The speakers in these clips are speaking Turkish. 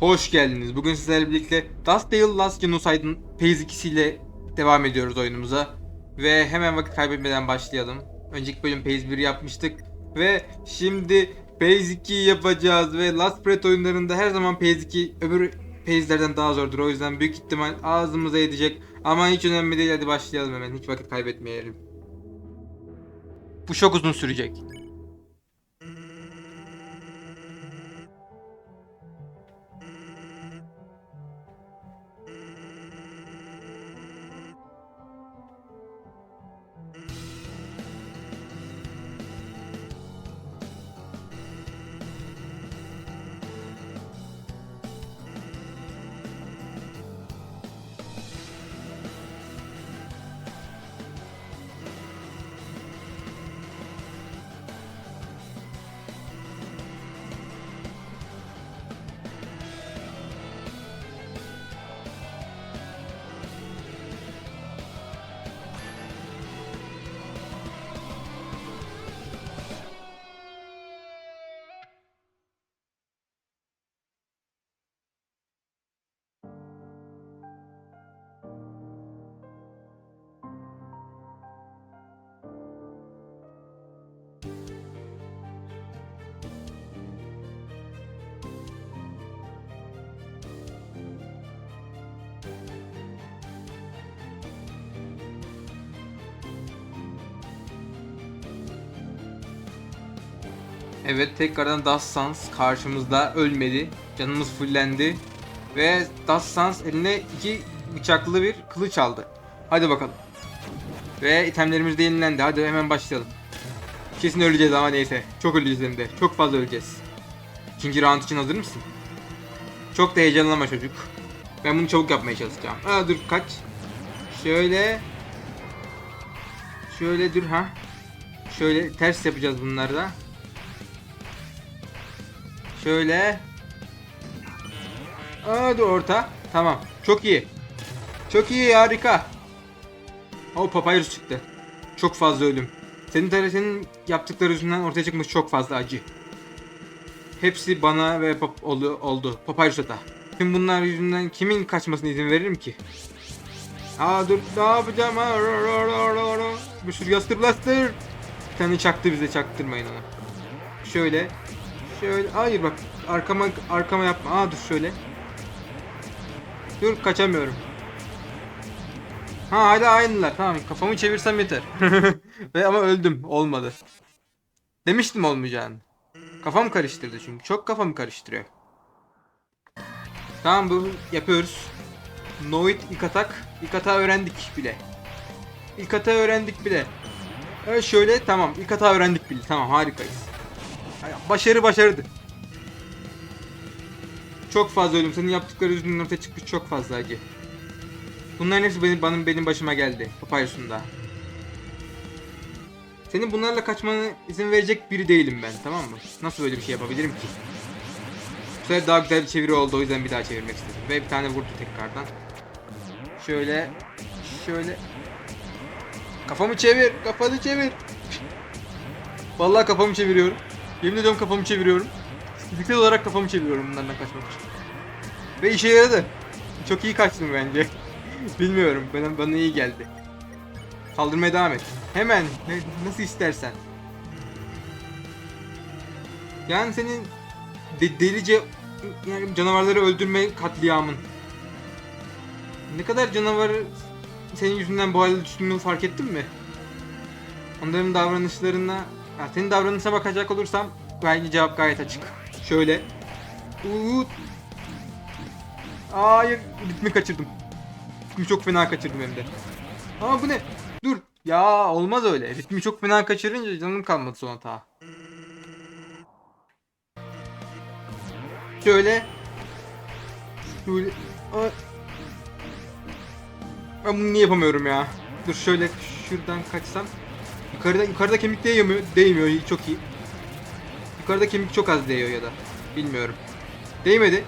Hoş geldiniz. Bugün sizlerle birlikte Dust Dale Last Genocide'ın Phase 2 ile devam ediyoruz oyunumuza. Ve hemen vakit kaybetmeden başlayalım. Önceki bölüm Phase 1 yapmıştık. Ve şimdi Phase 2 yapacağız ve Last Breath oyunlarında her zaman Phase 2 öbür Phase'lerden daha zordur. O yüzden büyük ihtimal ağzımıza yedecek. Ama hiç önemli değil. Hadi başlayalım hemen. Hiç vakit kaybetmeyelim. Bu çok uzun sürecek. Evet tekrardan Dust Sans karşımızda ölmedi. Canımız fullendi. Ve Dust Sans eline iki bıçaklı bir kılıç aldı. Hadi bakalım. Ve itemlerimiz de yenilendi. Hadi hemen başlayalım. Kesin öleceğiz ama neyse. Çok öleceğiz hem de. Çok fazla öleceğiz. İkinci round için hazır mısın? Çok da heyecanlanma çocuk. Ben bunu çabuk yapmaya çalışacağım. Aa dur kaç. Şöyle. Şöyle dur ha. Şöyle ters yapacağız bunlarda. Şöyle. Hadi orta. Tamam. Çok iyi. Çok iyi harika. O papyrus çıktı. Çok fazla ölüm. Senin senin yaptıkları yüzünden ortaya çıkmış çok fazla acı. Hepsi bana ve pap oldu, oldu. Papyrus'a da. Tüm bunlar yüzünden kimin kaçmasına izin veririm ki? Aa dur ne yapacağım ha? Bir sürü yastır blastır. Bir tane çaktı bize çaktırmayın onu. Şöyle. Şöyle. Hayır bak arkama arkama yapma. Aa dur şöyle. Dur kaçamıyorum. Ha hala aynılar. Tamam kafamı çevirsem yeter. Ve ama öldüm. Olmadı. Demiştim olmayacağını. Kafam karıştırdı çünkü. Çok kafamı karıştırıyor. Tamam bu yapıyoruz. Noit ilk atak. İlk atağı öğrendik bile. İlk atağı öğrendik bile. Evet şöyle tamam. İlk atağı öğrendik bile. Tamam harikayız. Başarı başarıdı. Çok fazla ölüm. Senin yaptıkları yüzünden ortaya çıkmış çok fazla acı. Bunların hepsi benim, benim, benim başıma geldi. Papyrus'unda. Senin bunlarla kaçmana izin verecek biri değilim ben tamam mı? Nasıl böyle bir şey yapabilirim ki? Bu sefer daha güzel bir çeviri oldu o yüzden bir daha çevirmek istedim. Ve bir tane vurdu tekrardan. Şöyle. Şöyle. Kafamı çevir. Kafanı çevir. Vallahi kafamı çeviriyorum. Yemin ediyorum kafamı çeviriyorum. Fiziksel olarak kafamı çeviriyorum bunlardan kaçmak için. Ve işe yaradı. Çok iyi kaçtım bence. Bilmiyorum. Bana, bana iyi geldi. Kaldırmaya devam et. Hemen. Ne- nasıl istersen. Yani senin de- delice yani canavarları öldürme katliamın. Ne kadar canavarı senin yüzünden bu hale düştüğümü fark ettin mi? Onların davranışlarına, ya senin davranışına bakacak olursam bence cevap gayet açık. Şöyle. Uut. Hayır, ritmi kaçırdım. Ritmi çok fena kaçırdım hem de. Ama bu ne? Dur. Ya olmaz öyle. Ritmi çok fena kaçırınca canım kalmadı son hata. Şöyle. Şöyle. Ben bunu niye yapamıyorum ya? Dur şöyle şuradan kaçsam. Yukarıda yukarıda kemik değmiyor, değmiyor çok iyi. Yukarıda kemik çok az değiyor ya da. Bilmiyorum. Değmedi.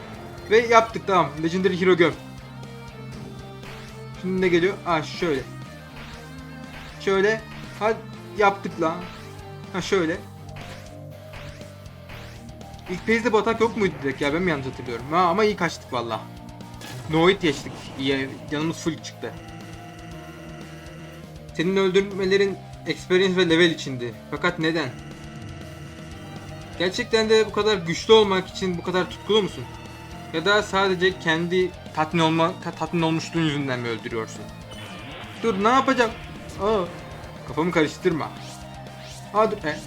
Ve yaptık tamam. Legendary Hero göm. Şimdi ne geliyor? Aa şöyle. Şöyle. Ha yaptık lan. Ha şöyle. İlk phase'de bu atak yok muydu direkt ya ben mi yanlış hatırlıyorum? Ha, ama iyi kaçtık valla. No hit geçtik. İyi, canımız full çıktı. Senin öldürmelerin experience ve level içindi. Fakat neden? Gerçekten de bu kadar güçlü olmak için bu kadar tutkulu musun? Ya da sadece kendi tatmin olma tatmin olmuşluğun yüzünden mi öldürüyorsun? Dur ne yapacağım? Aa, kafamı karıştırma. Aa dur. E.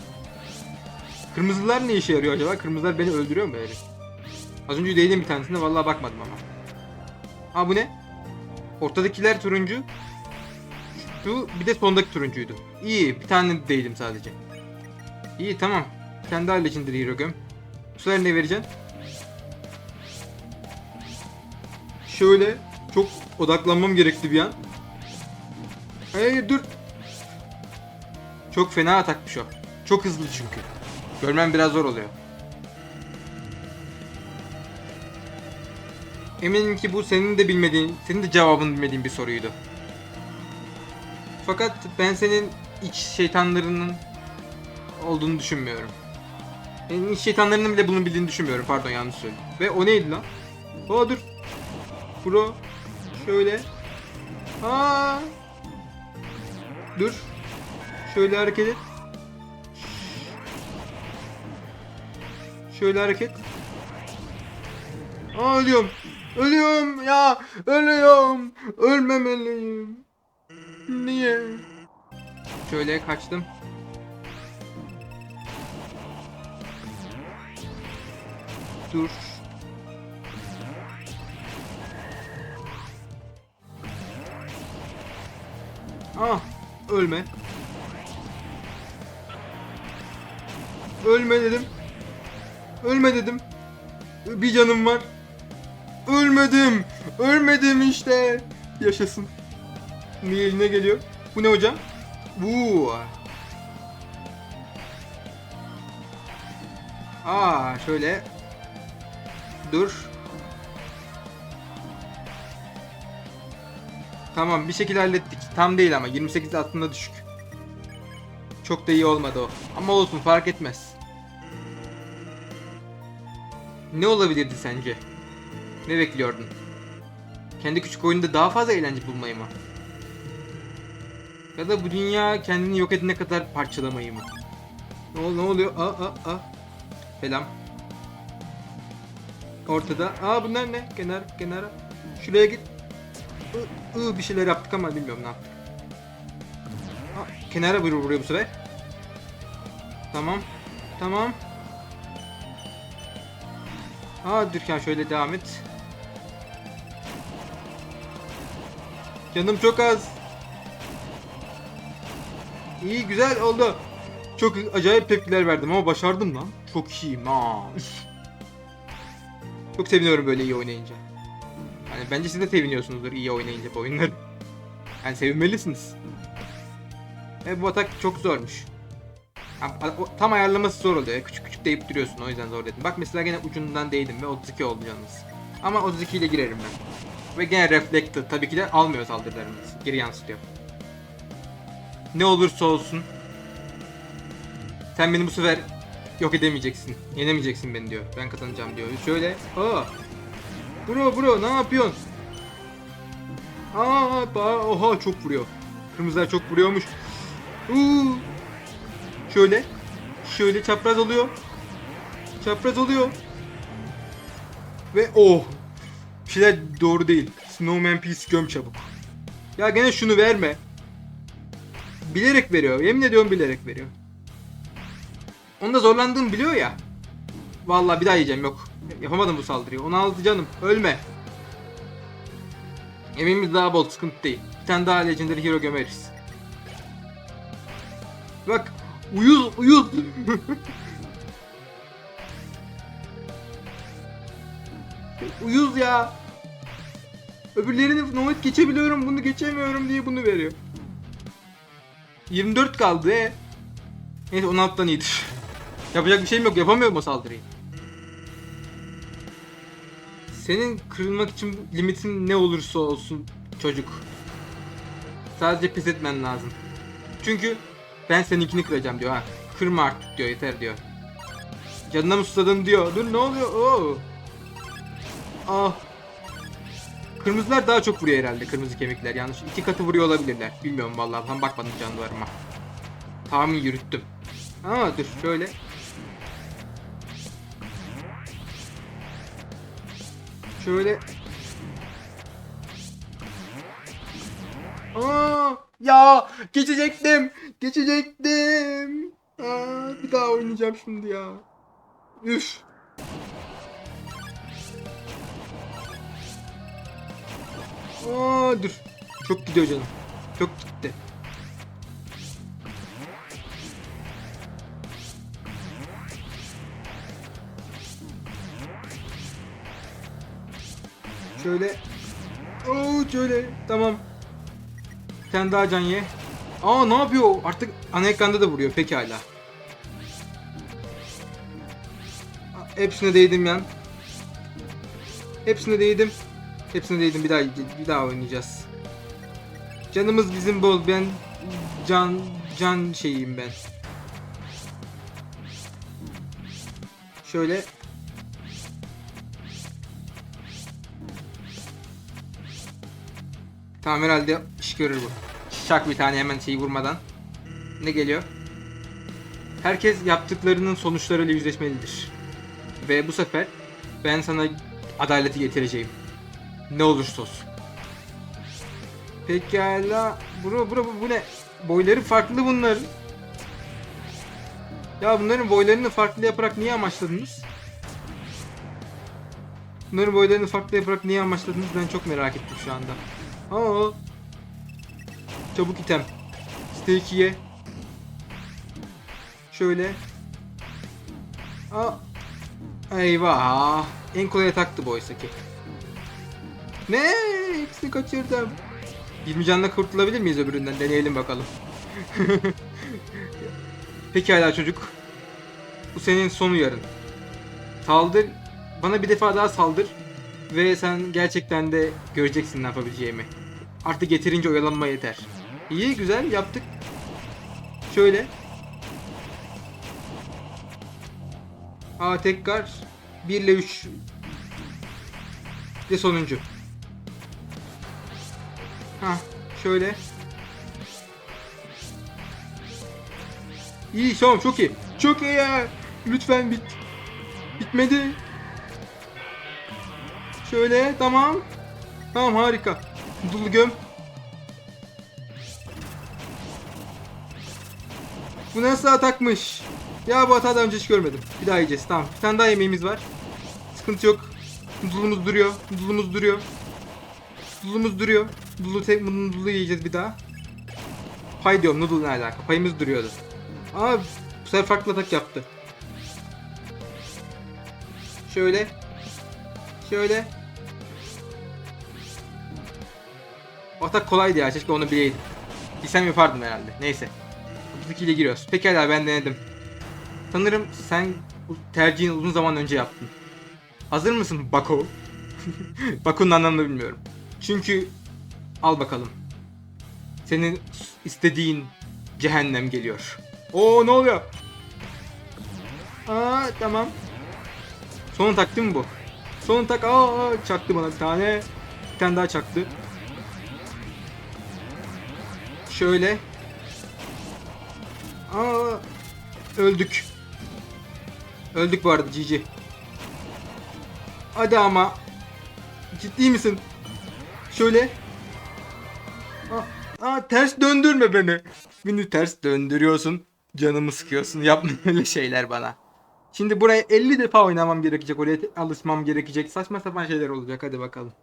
Kırmızılar ne işe yarıyor acaba? Kırmızılar beni öldürüyor mu böyle? Az önce değdim bir tanesine vallahi bakmadım ama. Aa bu ne? Ortadakiler turuncu. Şu bir de sondaki turuncuydu. İyi bir tane değdim sadece. İyi tamam. Kendi hallecindir Hero Göm. Bu sefer ne vereceksin? Şöyle çok odaklanmam gerekti bir an. Hayır dur. Çok fena atakmış o. Çok hızlı çünkü. Görmem biraz zor oluyor. Eminim ki bu senin de bilmediğin, senin de cevabını bilmediğin bir soruydu. Fakat ben senin iç şeytanlarının olduğunu düşünmüyorum. Yani iç şeytanlarının bile bunu bildiğini düşünmüyorum. Pardon yanlış söyledim. Ve o neydi lan? Aa dur. Bro. Şöyle. Aa. Dur. Şöyle hareket et. Şöyle hareket. Aa ölüyorum. Ölüyorum ya. Ölüyorum. Ölmemeliyim. Niye? Şöyle kaçtım. Dur. Ah, ölme. Ölme dedim. Ölme dedim. Bir canım var. Ölmedim. Ölmedim işte. Yaşasın. Niye eline geliyor? Bu ne hocam? Bu. Aa şöyle. Dur. Tamam bir şekilde hallettik. Tam değil ama 28 aslında düşük. Çok da iyi olmadı o. Ama olsun fark etmez. Ne olabilirdi sence? Ne bekliyordun? Kendi küçük oyunda daha fazla eğlence bulmayı mı? Ya da bu dünya kendini yok edene kadar parçalamayı mı? Ne, ol- ne oluyor? Aa aa aa. Selam. Ortada. Aa bunlar ne? Kenar kenara. Şuraya git. I, I, bir şeyler yaptık ama bilmiyorum ne yaptık. Aa, kenara vuruyor vuruyor bu sefer. Tamam. Tamam. Aa Dürkan şöyle devam et. Canım çok az. İyi güzel oldu. Çok acayip tepkiler verdim ama başardım lan. Çok iyiyim ha. Çok seviniyorum böyle iyi oynayınca. Yani bence siz de seviniyorsunuzdur iyi oynayınca bu oyunları. Yani sevinmelisiniz. E bu atak çok zormuş. Tam ayarlaması zor oluyor. Küçük küçük deyip duruyorsun o yüzden zor dedim. Bak mesela gene ucundan değdim ve 32 oldu canınız. Ama 32 ile girerim ben. Ve gene reflected tabii ki de almıyor saldırılarımız. Geri yansıtıyor. Ne olursa olsun. Sen beni bu sefer yok edemeyeceksin. Yenemeyeceksin beni diyor. Ben kazanacağım diyor. Şöyle. Aa. Bro bro ne yapıyorsun? Aa, ba- oha çok vuruyor. Kırmızılar çok vuruyormuş. Uuu. Şöyle. Şöyle çapraz oluyor. Çapraz oluyor. Ve oh. Bir şeyler doğru değil. Snowman Peace göm çabuk. Ya gene şunu verme. Bilerek veriyor. Yemin ediyorum bilerek veriyor. Onda zorlandığımı biliyor ya. Vallahi bir daha yiyeceğim yok. Yapamadım bu saldırıyı. 16 canım. Ölme. Evimiz daha bol sıkıntı değil. Bir tane daha Legendary Hero gömeriz. Bak uyuz uyuz. uyuz ya. Öbürlerini nomad geçebiliyorum bunu geçemiyorum diye bunu veriyor. 24 kaldı e. Neyse 16'dan iyidir. Yapacak bir şeyim yok yapamıyorum o saldırıyı. Senin kırılmak için limitin ne olursa olsun çocuk. Sadece pes etmen lazım. Çünkü ben seninkini kıracağım diyor ha. Kırma artık diyor yeter diyor. Canına mı susadın diyor. Dur ne oluyor? Oo. Ah. Kırmızılar daha çok vuruyor herhalde kırmızı kemikler. Yanlış iki katı vuruyor olabilirler. Bilmiyorum vallahi tam bakmadım canlılarıma. Tahmin yürüttüm. Ama dur şöyle. Şöyle. Aa, ya geçecektim. Geçecektim. Aa, bir daha oynayacağım şimdi ya. Üf. Aa, dur. Çok gidiyor canım. Çok gitti. Şöyle. Oo şöyle. Tamam. Tane daha can ye. Aa ne yapıyor? Artık ana ekranda da vuruyor pekala. Hepsine değdim yan. Hepsine değdim. Hepsine değdim. Bir daha bir daha oynayacağız. Canımız bizim bol. Ben can can şeyiyim ben. Şöyle Tamam herhalde iş görür bu. Şak bir tane hemen şeyi vurmadan. Ne geliyor? Herkes yaptıklarının sonuçlarıyla yüzleşmelidir. Ve bu sefer ben sana adaleti getireceğim. Ne olursa olsun. Pekala. Bro bro bu, bu ne? Boyları farklı bunların. Ya bunların boylarını farklı yaparak niye amaçladınız? Bunların boylarını farklı yaparak niye amaçladınız ben çok merak ettim şu anda. Aa. Çabuk item. Steak ye. Şöyle. Aa. Eyvah. En kolay taktı bu oysa ki. Ne? Hepsini kaçırdım. 20 canla kurtulabilir miyiz öbüründen? Deneyelim bakalım. Pekala çocuk. Bu senin sonu yarın. Saldır. Bana bir defa daha saldır. Ve sen gerçekten de göreceksin ne yapabileceğimi. Artık yeterince oyalanma yeter. İyi güzel yaptık. Şöyle. Aa tekrar 1 ile 3 ve sonuncu. Ha şöyle. İyi tamam çok iyi. Çok iyi ya. Lütfen bit. Bitmedi. Şöyle tamam. Tamam harika. Dulu göm. Bu nasıl atakmış? Ya bu hata daha önce hiç görmedim. Bir daha yiyeceğiz. Tamam. Bir tane daha yemeğimiz var. Sıkıntı yok. Dulumuz duruyor. Dulumuz duruyor. Dulumuz duruyor. Dulu tek dulu yiyeceğiz bir daha. Pay diyorum noodle ne alaka? Payımız duruyordu. Aa bu sefer farklı atak yaptı. Şöyle. Şöyle. Atak kolaydı ya. Keşke onu bileydim. Bilsem yapardım herhalde. Neyse. 32 ile giriyoruz. Pekala ben denedim. Sanırım sen tercihini uzun zaman önce yaptın. Hazır mısın Bako? Baku'nun anlamını bilmiyorum. Çünkü al bakalım. Senin istediğin cehennem geliyor. Oo ne oluyor? Aa tamam. Son taktı mı bu? Son tak. Aa çaktı bana bir tane. Bir tane daha çaktı. Şöyle. Aa öldük. Öldük bu arada GG. Hadi ama. Ciddi misin? Şöyle. Aa, ters döndürme beni. Beni ters döndürüyorsun. Canımı sıkıyorsun. Yapma öyle şeyler bana. Şimdi buraya 50 defa oynamam gerekecek. Oraya alışmam gerekecek. Saçma sapan şeyler olacak. Hadi bakalım.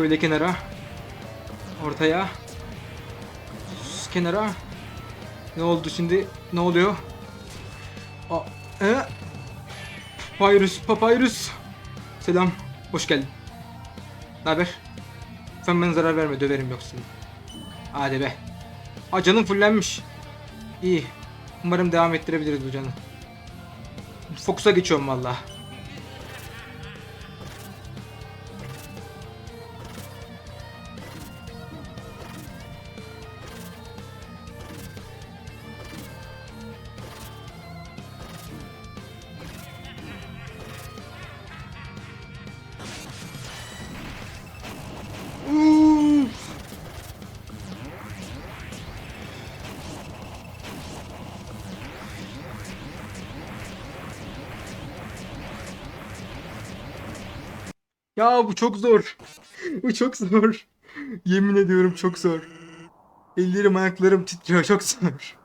Şöyle kenara. Ortaya. Kenara. Ne oldu şimdi? Ne oluyor? Aa, e? Papyrus, Papyrus. Selam. Hoş geldin. Ne haber? Sen bana zarar verme döverim yoksa. Hadi be. Aa canım fullenmiş. İyi. Umarım devam ettirebiliriz bu canı. Fokus'a geçiyorum valla. Ya bu çok zor. bu çok zor. Yemin ediyorum çok zor. Ellerim ayaklarım titriyor çok zor.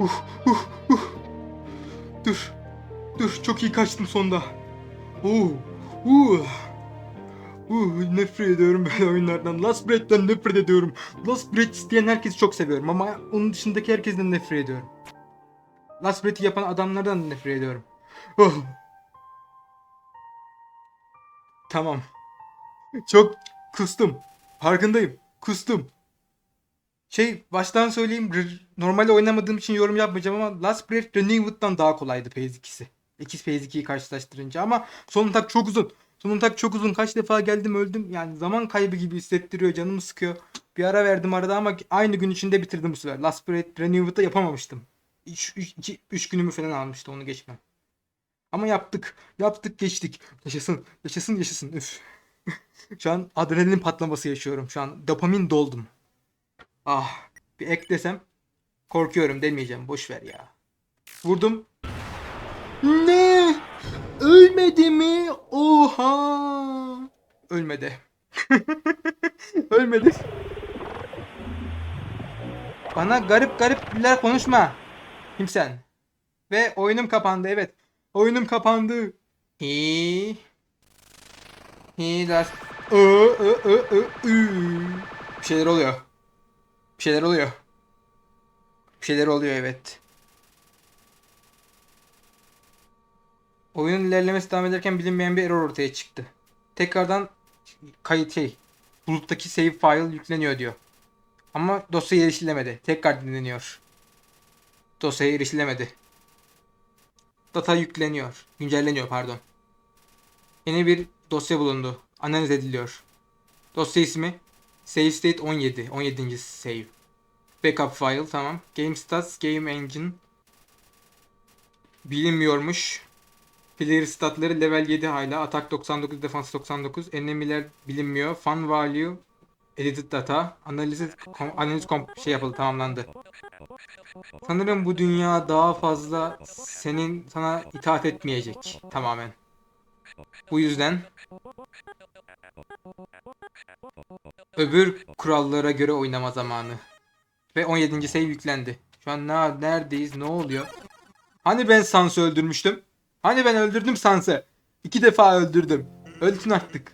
Uh, uh, uh. Dur. Dur çok iyi kaçtım sonda. Uh, uh. Uh, nefret ediyorum böyle oyunlardan. Last Breath'ten nefret ediyorum. Last Breath isteyen herkesi çok seviyorum ama onun dışındaki herkesten nefret ediyorum. Last Breath'i yapan adamlardan da nefret ediyorum. Oh. Tamam. Çok kustum. Farkındayım. Kustum. Şey baştan söyleyeyim normalde oynamadığım için yorum yapmayacağım ama Last Breath Renewed'dan daha kolaydı Phase 2'si. 2 Phase 2'yi karşılaştırınca ama son tak çok uzun. Son tak çok uzun. Kaç defa geldim öldüm. Yani zaman kaybı gibi hissettiriyor. Canımı sıkıyor. Bir ara verdim arada ama aynı gün içinde bitirdim bu sefer. Last Breath Renewed'da yapamamıştım. 3 günümü falan almıştı onu geçmem. Ama yaptık. Yaptık geçtik. Yaşasın. Yaşasın yaşasın. Üf. Şu an adrenalin patlaması yaşıyorum. Şu an dopamin doldum. Ah bir ek desem korkuyorum demeyeceğim boş ver ya. Vurdum. Ne? Ölmedi mi? Oha! Ölmedi. Ölmedi. Bana garip garipler konuşma. Kimsen? Ve oyunum kapandı evet. Oyunum kapandı. Hi. Hi das. Ö ö ö ö ü. Bir şeyler oluyor. Bir şeyler oluyor. Bir şeyler oluyor evet. Oyunun ilerlemesi devam ederken bilinmeyen bir error ortaya çıktı. Tekrardan kayıt şey buluttaki save file yükleniyor diyor. Ama dosya erişilemedi. Tekrar dinleniyor. Dosya erişilemedi. Data yükleniyor. Güncelleniyor pardon. Yeni bir dosya bulundu. Analiz ediliyor. Dosya ismi. Save state 17. 17. save. Backup file tamam. Game stats, game engine. Bilinmiyormuş. Player statları level 7 hala. Atak 99, defans 99. Enemy'ler bilinmiyor. Fun value. Edited data. Analiz, kom, analiz kom, şey yapıldı tamamlandı. Sanırım bu dünya daha fazla senin sana itaat etmeyecek tamamen. Bu yüzden öbür kurallara göre oynama zamanı. Ve 17. save yüklendi. Şu an ne, neredeyiz? Ne oluyor? Hani ben Sans'ı öldürmüştüm? Hani ben öldürdüm Sans'ı? İki defa öldürdüm. Ölsün artık.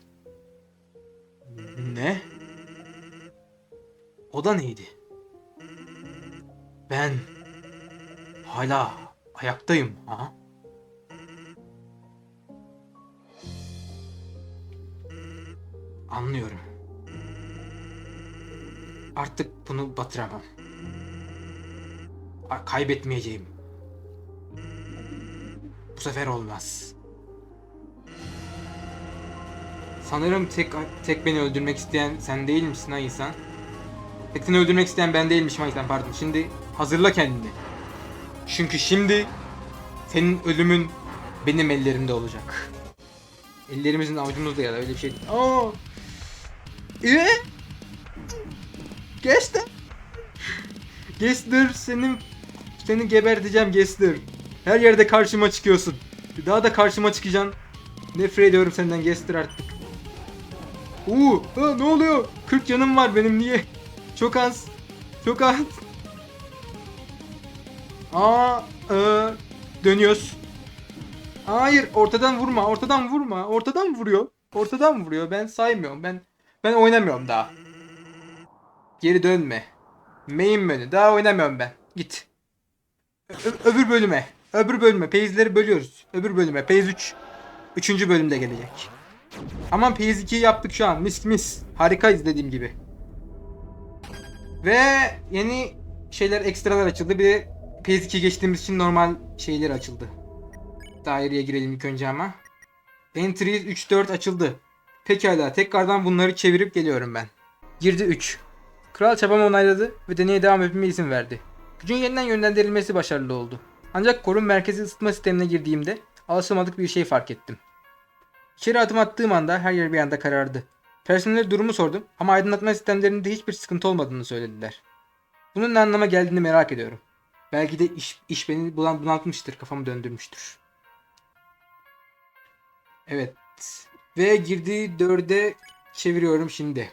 Ne? O da neydi? Ben hala ayaktayım ha? Anlıyorum. Artık bunu batıramam. Kaybetmeyeceğim. Bu sefer olmaz. Sanırım tek tek beni öldürmek isteyen sen değil misin ha insan? Tek seni öldürmek isteyen ben değilmişim ha insan pardon. Şimdi hazırla kendini. Çünkü şimdi senin ölümün benim ellerimde olacak. Ellerimizin avucumuzda ya da öyle bir şey. Aa! Ee? Geçti. Gessler senin seni geberteceğim Gessler. Her yerde karşıma çıkıyorsun. Daha da karşıma çıkacaksın. Nefret ediyorum senden Gessler artık. Uuu ha, ne oluyor? 40 canım var benim niye? Çok az. Çok az. Aa, e, dönüyoruz. Hayır, ortadan vurma, ortadan vurma. Ortadan vuruyor. Ortadan vuruyor. Ben saymıyorum. Ben ben oynamıyorum daha. Geri dönme. Main menü. Daha oynamıyorum ben. Git. Ö- öbür bölüme. Öbür bölüme. Phase'leri bölüyoruz. Öbür bölüme. Phase 3. Üçüncü bölümde gelecek. Aman Phase 2'yi yaptık şu an. Mis mis. Harikayız dediğim gibi. Ve yeni şeyler ekstralar açıldı. Bir de PS2 geçtiğimiz için normal şeyler açıldı. Daireye girelim ilk önce ama. Entries 3-4 açıldı. Pekala tekrardan bunları çevirip geliyorum ben. Girdi 3. Kral çabamı onayladı ve deneye devam etmeme izin verdi. Gücün yeniden yönlendirilmesi başarılı oldu. Ancak korun merkezi ısıtma sistemine girdiğimde alışılmadık bir şey fark ettim. İçeri adım attığım anda her yer bir anda karardı. Personele durumu sordum ama aydınlatma sistemlerinde hiçbir sıkıntı olmadığını söylediler. Bunun ne anlama geldiğini merak ediyorum. Belki de iş, iş beni bulan bunaltmıştır, kafamı döndürmüştür. Evet. Ve girdi 4'e çeviriyorum şimdi.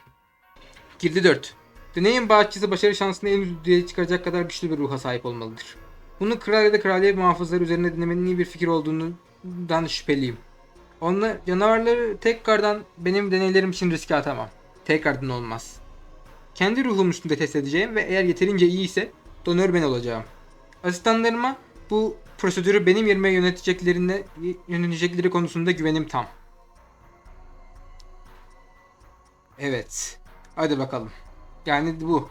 Girdi 4. Deneyin bağışçısı başarı şansını en üst düzeye çıkaracak kadar güçlü bir ruha sahip olmalıdır. Bunu kral ya da kraliyet muhafızları üzerine denemenin iyi bir fikir olduğundan şüpheliyim. Onlar canavarları tekrardan benim deneylerim için riske atamam. Tekrardan olmaz. Kendi ruhum üstünde test edeceğim ve eğer yeterince iyi ise donör ben olacağım. Asistanlarıma bu prosedürü benim yerime yöneteceklerine yönetecekleri konusunda güvenim tam. Evet. Hadi bakalım. Yani bu.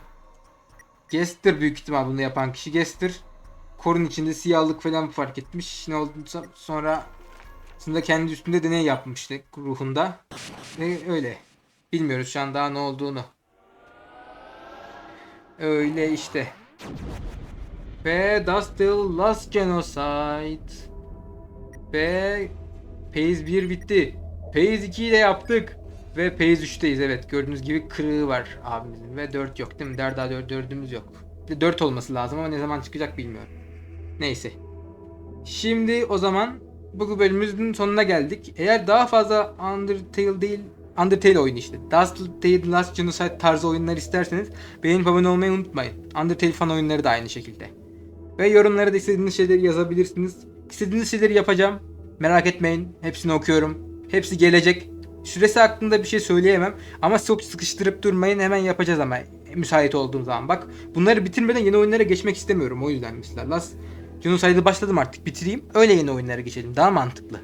Gester büyük ihtimal bunu yapan kişi Gester. Korun içinde siyahlık falan fark etmiş. Ne oldu sonra aslında kendi üstünde deney yapmıştı ruhunda. Ve öyle. Bilmiyoruz şu an daha ne olduğunu. Öyle işte. Ve that's the last genocide. Ve Phase 1 bitti. Phase 2'yi de yaptık. Ve Phase 3'teyiz evet. Gördüğünüz gibi kırığı var abimizin. Ve 4 yok değil mi? Der daha 4, 4'ümüz yok. 4 olması lazım ama ne zaman çıkacak bilmiyorum. Neyse. Şimdi o zaman bu bölümümüzün sonuna geldik. Eğer daha fazla Undertale değil Undertale oyunu işte. Day Last Genocide tarzı oyunlar isterseniz beğenip abone olmayı unutmayın. Undertale fan oyunları da aynı şekilde. Ve yorumlara da istediğiniz şeyleri yazabilirsiniz. İstediğiniz şeyleri yapacağım. Merak etmeyin. Hepsini okuyorum. Hepsi gelecek. Süresi hakkında bir şey söyleyemem. Ama çok sıkıştırıp durmayın. Hemen yapacağız ama müsait olduğum zaman. Bak bunları bitirmeden yeni oyunlara geçmek istemiyorum. O yüzden mesela Last Genocide'ı başladım artık bitireyim. Öyle yeni oyunlara geçelim. Daha mantıklı.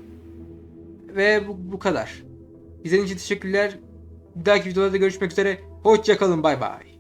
Ve bu, bu kadar. İzlediğiniz için teşekkürler. Bir dahaki videolarda görüşmek üzere. Hoşçakalın. Bay bay.